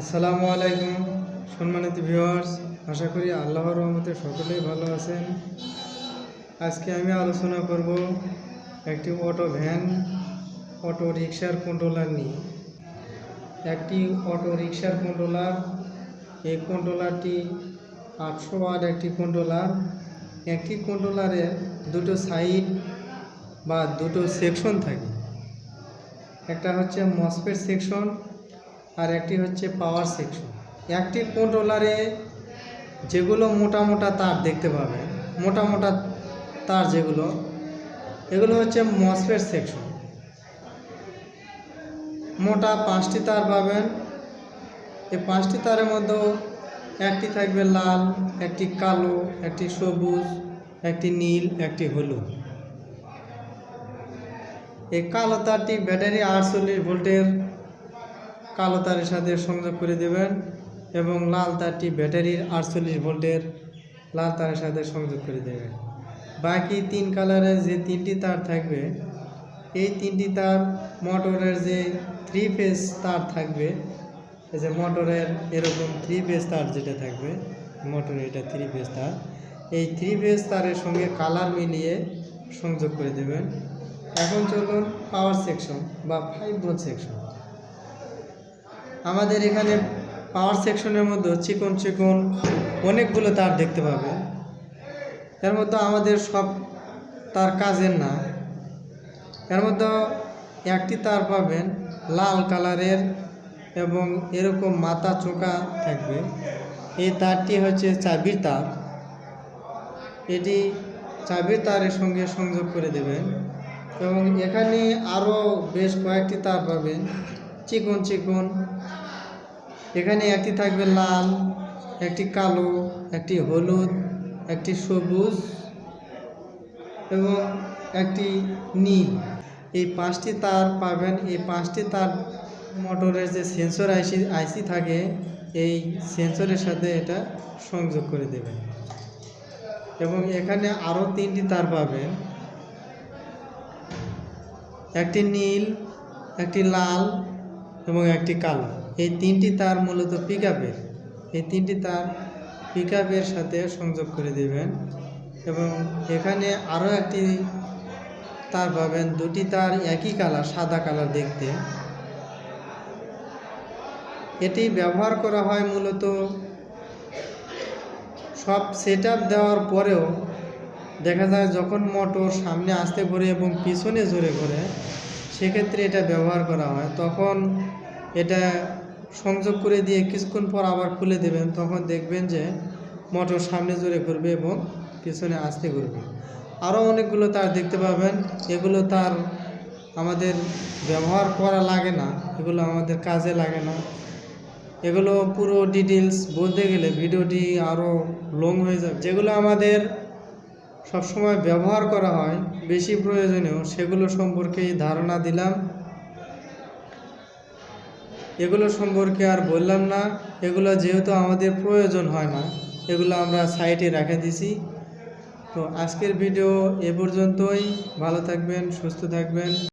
আসসালামু আলাইকুম, সম্মানিত ভিউয়ার্স, আশা করি আল্লাহর রহমতে সকলেই ভালো আছেন। আজকে আমি আলোচনা করব একটি অটো ভ্যান, অটো রিক্সার কন্ট্রোলার নিয়ে। একটি অটো রিক্সার কন্ট্রোলার, এই কন্ট্রোলারটি আটশো ওয়াট একটি কন্ট্রোলার। একটি কন্ট্রোলারের দুটো সাইড বা দুটো সেকশন থাকে। একটা হচ্ছে মসপেট সেকশন আর একটি হচ্ছে পাওয়ার সেকশন একটি কন্ট্রোলারে যেগুলো মোটা মোটা তার দেখতে পাবেন মোটা মোটা তার যেগুলো, এগুলো হচ্ছে মসফেট সেকশন মোটা পাঁচটি তার পাবেন। এই পাঁচটি তারের মধ্যে একটি থাকবে লাল, একটি কালো, একটি সবুজ, একটি নীল, একটি হলুদ। এই কালো তারটি ব্যাটারি আটচল্লিশ ভোল্টের কালো তারের সাথে সংযোগ করে দেবেন এবং লাল তারটি ব্যাটারির আটচল্লিশ ভোল্টের লাল তারের সাথে সংযোগ করে দেবেন। বাকি তিন কালারের যে তিনটি তার থাকবে, এই তিনটি তার মোটরের যে থ্রি ফেজ তার থাকবে যে মোটরের এরকম থ্রি ফেজ তার যেটা থাকবে মোটরের এটা থ্রি ফেজ তার, এই থ্রি ফেজ তারের সঙ্গে কালার মিলিয়ে সংযোগ করে দেবেন। এখন চলুন পাওয়ার সেকশন বা ফাইভ ভোল্ট সেকশন আমাদের এখানে পাওয়ার সেকশনের মধ্যে চিকন চিকন অনেকগুলো তার দেখতে পাবেন এর মধ্যে আমাদের সব তার কাজের না। এর মধ্যে একটি তার পাবেন লাল কালারের এবং এরকম মাথা চোকা থাকবে। এই তারটি হচ্ছে চাবির তার। এটি চাবির তারের সঙ্গে সংযোগ করে দেবেন। এবং এখানে আরও বেশ কয়েকটি তার পাবেন। চিকন চিকন। এখানে একটি থাকবে লাল, একটি কালো, একটি হলুদ, একটি সবুজ এবং একটি নীল। এই পাঁচটি তার পাবেন, এই পাঁচটি তার মোটরের যে সেন্সর আইসি আইসি থাকে, এই সেন্সরের সাথে এটা সংযোগ করে দেবেন। এবং এখানে আরও তিনটি তার পাবেন। একটি নীল, একটি লাল এবং একটি কালো। এই তিনটি তার মূলত পিক এই তিনটি তার পিক সাথে সংযোগ করে দেবেন এবং এখানে আরও একটি তার পাবেন। দুটি তার একই কালার, সাদা কালার দেখতে। এটি ব্যবহার করা হয় মূলত সব সেট দেওয়ার পরেও দেখা যায় যখন মোটর সামনে আসতে ঘোরে এবং পিছনে জোরে ঘোরে সেক্ষেত্রে এটা ব্যবহার করা হয়। তখন এটা সংযোগ করে দিয়ে কিছুক্ষণ পর আবার খুলে দেবেন। তখন দেখবেন যে মোটর সামনে জোরে ঘুরবে এবং পিছনে আসতে ঘুরবে। আরও অনেকগুলো তার দেখতে পাবেন। এগুলো তার আমাদের ব্যবহার করা লাগে না। এগুলো আমাদের কাজে লাগে না। এগুলো পুরো ডিটেলস বলতে গেলে ভিডিওটি আরও লং হয়ে যাবে। যেগুলো আমাদের সবসময় ব্যবহার করা হয়, বেশি প্রয়োজনীয়, সেগুলো সম্পর্কে ধারণা দিলাম। এগুলো সম্পর্কে আর বললাম না। এগুলো যেহেতু আমাদের প্রয়োজন হয় না, এগুলো আমরা সাইটে রেখে দিছি। তো আজকের ভিডিও এ পর্যন্তই। ভালো থাকবেন, সুস্থ থাকবেন।